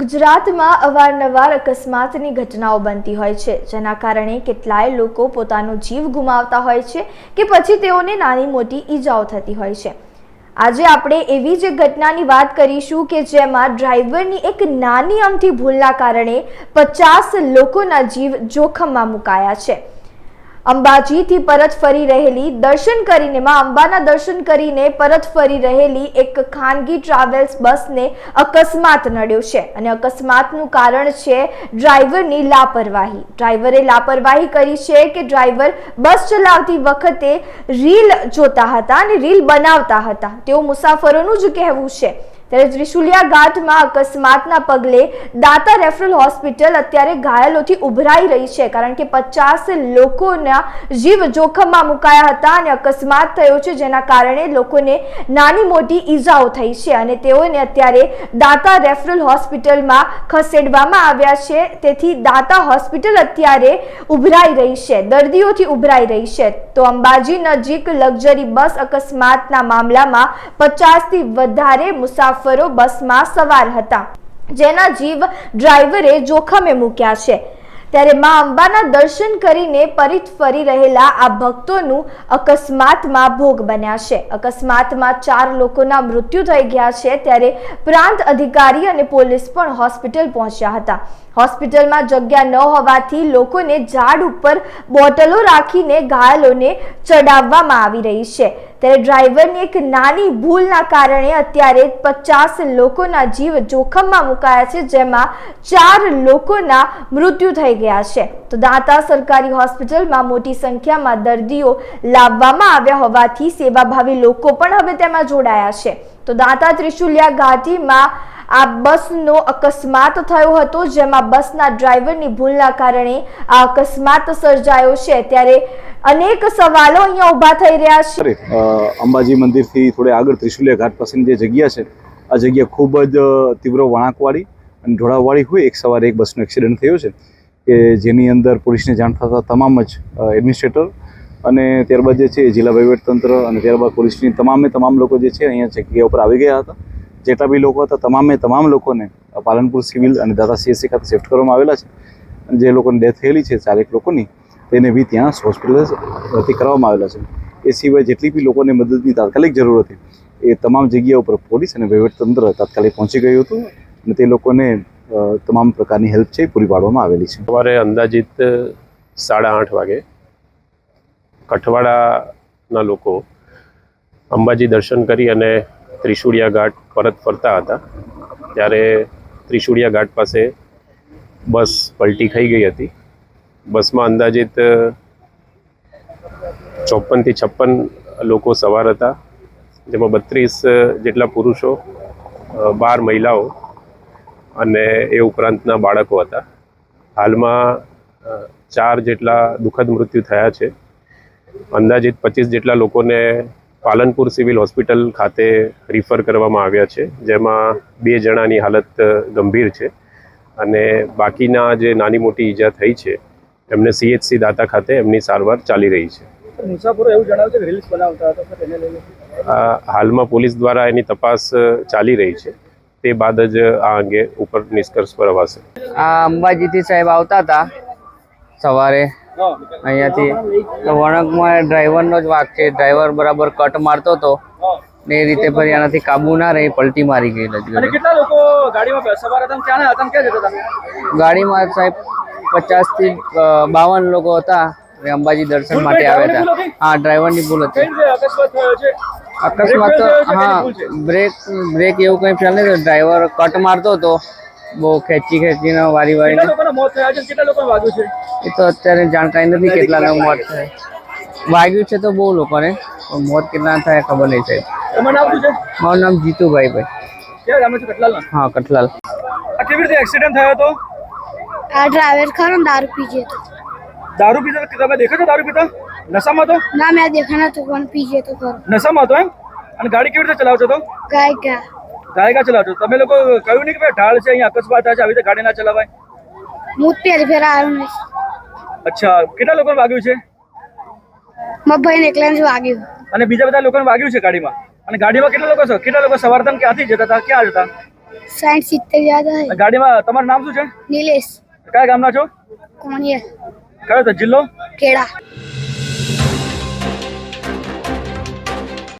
ગુજરાતમાં અવારનવાર અકસ્માતની ઘટનાઓ બનતી હોય છે, જેના કારણે કેટલાય લોકો પોતાનો જીવ ગુમાવતા હોય છે કે પછી તેઓને નાની મોટી ઈજાઓ થતી હોય છે. આજે આપણે એવી જ ઘટનાની વાત કરીશું કે જેમાં ડ્રાઈવરની એક નાની અમથી ભૂલના કારણે પચાસ લોકોના જીવ જોખમમાં મુકાયા છે. અંબાજીથી પરત ફરી રહેલી, દર્શન કરીને, માં અંબાના દર્શન કરીને પરત ફરી રહેલી એક ખાનગી ટ્રાવેલ્સ બસને અકસ્માત નડ્યો છે. અને અકસ્માતનું કારણ છે ડ્રાઈવરની લાપરવાહી. ડ્રાઈવરે લાપરવાહી કરી છે કે ડ્રાઈવર બસ ચલાવતી વખતે રીલ જોતા હતા અને રીલ બનાવતા હતા. તેઓ મુસાફરોનું જ કહેવું છે ત્યારે ત્રિશુલિયા ઘાટમાં અકસ્માતના પગલે દાતા રેફરલ હોસ્પિટલ અત્યારે ઘાયલોથી ઉભરાઈ રહી છે, કારણ કે પચાસ લોકોના જીવ જોખમમાં મુકાયા હતા અને અકસ્માત થયો છે, જેના કારણે લોકોને નાની મોટી ઈજાઓ થઈ છે અને તેઓને અત્યારે દાતા રેફરલ હોસ્પિટલમાં ખસેડવામાં આવ્યા છે. તેથી દાતા હોસ્પિટલ અત્યારે ઉભરાઈ રહી છે, દર્દીઓથી ઉભરાઈ રહી છે. તો અંબાજી નજીક લક્ઝરી બસ અકસ્માતના મામલામાં પચાસથી વધારે મુસાફરો બસમાં સવાર હતા. જેના જીવ ડ્રાઈવરે જોખમે મૂક્યા છે. ત્યારે મા અંબાના દર્શન કરીને પરિત ફરી રહેલા આ ભક્તોનું અકસ્માતમાં ભોગ બન્યા છે. અકસ્માતમાં ચાર લોકોના મૃત્યુ થઈ ગયા છે. ત્યારે પ્રાંત અધિકારી અને પોલીસ પણ હોસ્પિટલ પહોંચ્યા હતા. હોસ્પિટલમાં જગ્યા ન હોવાથી લોકોને ઝાડ ઉપર બોટલો રાખીને ઘાયલોને ચડાવવામાં આવી રહી છે. ત્યારે ડ્રાઈવરની એક નાની ભૂલના કારણે અત્યારે પચાસ લોકોના જીવ જોખમમાં મુકાયા છે, જેમાં ચાર લોકોના મૃત્યુ થઈ ગયા છે. તો દાંતા સરકારી હોસ્પિટલમાં મોટી સંખ્યામાં દર્દીઓ લાવવામાં આવ્યા હોવાથી સેવાભાવી લોકો પણ હવે તેમાં જોડાયા છે. તો દાંતા ત્રિશુલિયા ઘાટીમાં આ બસનો અકસ્માત થયો હતો, જેમાં બસના ડ્રાઈવરની ભૂલના કારણે આ અકસ્માત સર્જાયો છે. ત્યારે અનેક સવાલો અહીંયા ઊભા થઈ રહ્યા છે. અંબાજી મંદિરથી થોડે આગળ ત્રિશુલિયા ઘાટ પાસેની જે જગ્યા છે, આ જગ્યા ખૂબ જ તીવ્ર વળાંકવાળી અને ઢોળાવવાળી હોય. એક સવારે એક બસનો એક્સિડન્ટ થયો છે, કે જેની અંદર પોલીસને જાણ થતાં તમામ જ એડમિનિસ્ટ્રેટર અને ત્યારબાદ જે છે જિલ્લા વહીવટતંત્ર અને ત્યારબાદ પોલીસની તમામે તમામ લોકો જે છે અહીંયા જગ્યા ઉપર આવી ગયા હતા. જેટલા બી લોકો હતા, તમામે તમામ લોકોને પાલનપુર સિવિલ અને દાદા સીએસસી ખાતે શિફ્ટ કરવામાં આવેલા છે. અને જે લોકોની ડેથ થયેલી છે, ચારેક લોકોની, તેને બી ત્યાં હોસ્પિટલ ભરતી કરવામાં આવેલા છે. એ સિવાય જેટલી બી લોકોને મદદની તાત્કાલિક જરૂર હતી, એ તમામ જગ્યા ઉપર પોલીસ અને વહીવટતંત્ર તાત્કાલિક પહોંચી ગયું હતું અને તે લોકોને તમામ પ્રકારની હેલ્પ છે પૂરી પાડવામાં આવેલી છે. સવારે અંદાજિત સાડા આઠ વાગે કઠવાડાના લોકો અંબાજી દર્શન કરી અને ત્રિશુળિયા ઘાટ પરત ફરતા હતા. ત્યારે ત્રિશુળિયા ઘાટ પાસે બસ પલટી ખાઈ ગઈ હતી. બસમાં અંદાજિત ચોપનથી છપ્પન લોકો સવાર હતા. જેમાં બત્રીસ જેટલા પુરુષો બાર મહિલાઓ અને એ ઉપરાંતના બાળકો હતા. હાલમાં ચાર જેટલા દુઃખદ મૃત્યુ થયા છે. અંદાજિત પચીસ જેટલા લોકોને પાલનપુર સિવિલ હોસ્પિટલ ખાતે રિફર કરવામાં આવ્યા છે. જેમાં બે જણાની હાલત ગંભીર છે. અને બાકીના જે નાની મોટી ઈજા થઈ છે એમને સીએચસી દાતા ખાતે એમની સારવાર ચાલી રહી છે. મુસાફરો એવું જણાવે છે રીલ્સ બનાવતા હતા તેને લઈને? હાલમાં પોલીસ દ્વારા એની તપાસ ચાલી રહી છે. તે બાદ જ આ અંગે ઉપર નિષ્કર્ષ પર અવાશે. આ અંબાજીથી સાહેબ આવતા હતા સવારે. અહીંયાથી તો વળાંકમાં ડ્રાઈવરનો જ વાક છે. ડ્રાઈવર બરાબર કટ મારતો હતો ને એ રીતે ફરી આનાથી કાબુ ના રહી પલટી મારી ગઈ કેટલા લોકો ગાડીમાં સવાર હતા થી ક્યાં હતા? ક્યાં જતા હતા? ગાડીમાં સાહેબ પચાસથી બાવન લોકો હતા. અંબાજી દર્શન માટે આવ્યા હતા. હા ડ્રાઈવરની ભૂલ હતી. અકસ્માત હા બ્રેક બ્રેક એવું કંઈ ફેલ નહીં ડ્રાઈવર કટ મારતો હતો. બહુ ખેંચી ખેંચીને વારી કેટલા વારીને લોકોના મોત થયા છે અને કેટલા લોકોને વાગ્યું છે? એ તો અત્યારે જાણકારી નથી કેટલાને મોત થાય. વાગ્યું છે તો બહુ લોકોને પણ મોત કેટલા થાય ખબર નહીં સાહેબ. મારું નામ જીતુભાઈ ભાઈ. હા કઠલાલ. આ કેવી રીતે એક્સિડન્ટ થયો હતો? આ ડ્રાઈવર ખરો ને દારૂ પીજે તો દારૂ પીતો તમે દેખો છો દારૂ પીતા નશામાં તો ના મેં દેખાના તો પણ પીજે તો ખરો. નશામાં હતો એમ? અને ગાડી કેવી રીતે ચલાવતો તો ગાય ગયા ગાય કા ચલાવશો તમે લોકો કહ્યું નહીં કે ઢાળ છે અહીંયા અકસ્માત થાય છે આવી રીતે ગાડી ના ચલાવાય? હું પહેલી ફેર આવ્યો અચ્છા કેટલા લોકોને વાગ્યું છે? મારા ભાઈને એકલાને જ વાગ્યું. અને બીજા બધા લોકોને વાગ્યું છે ગાડીમાં? અને ગાડીમાં કેટલા લોકો છો કેટલા લોકો સવાર ને ક્યાંથી જતા હતા? ક્યાં જતા? સાઈઠ સિત્તેર હે ગાડીમાં તમારું નામ શું છે? નિલેશ. કયા ગામના છો? કોણીએ કયો તો જિલ્લો? કેળા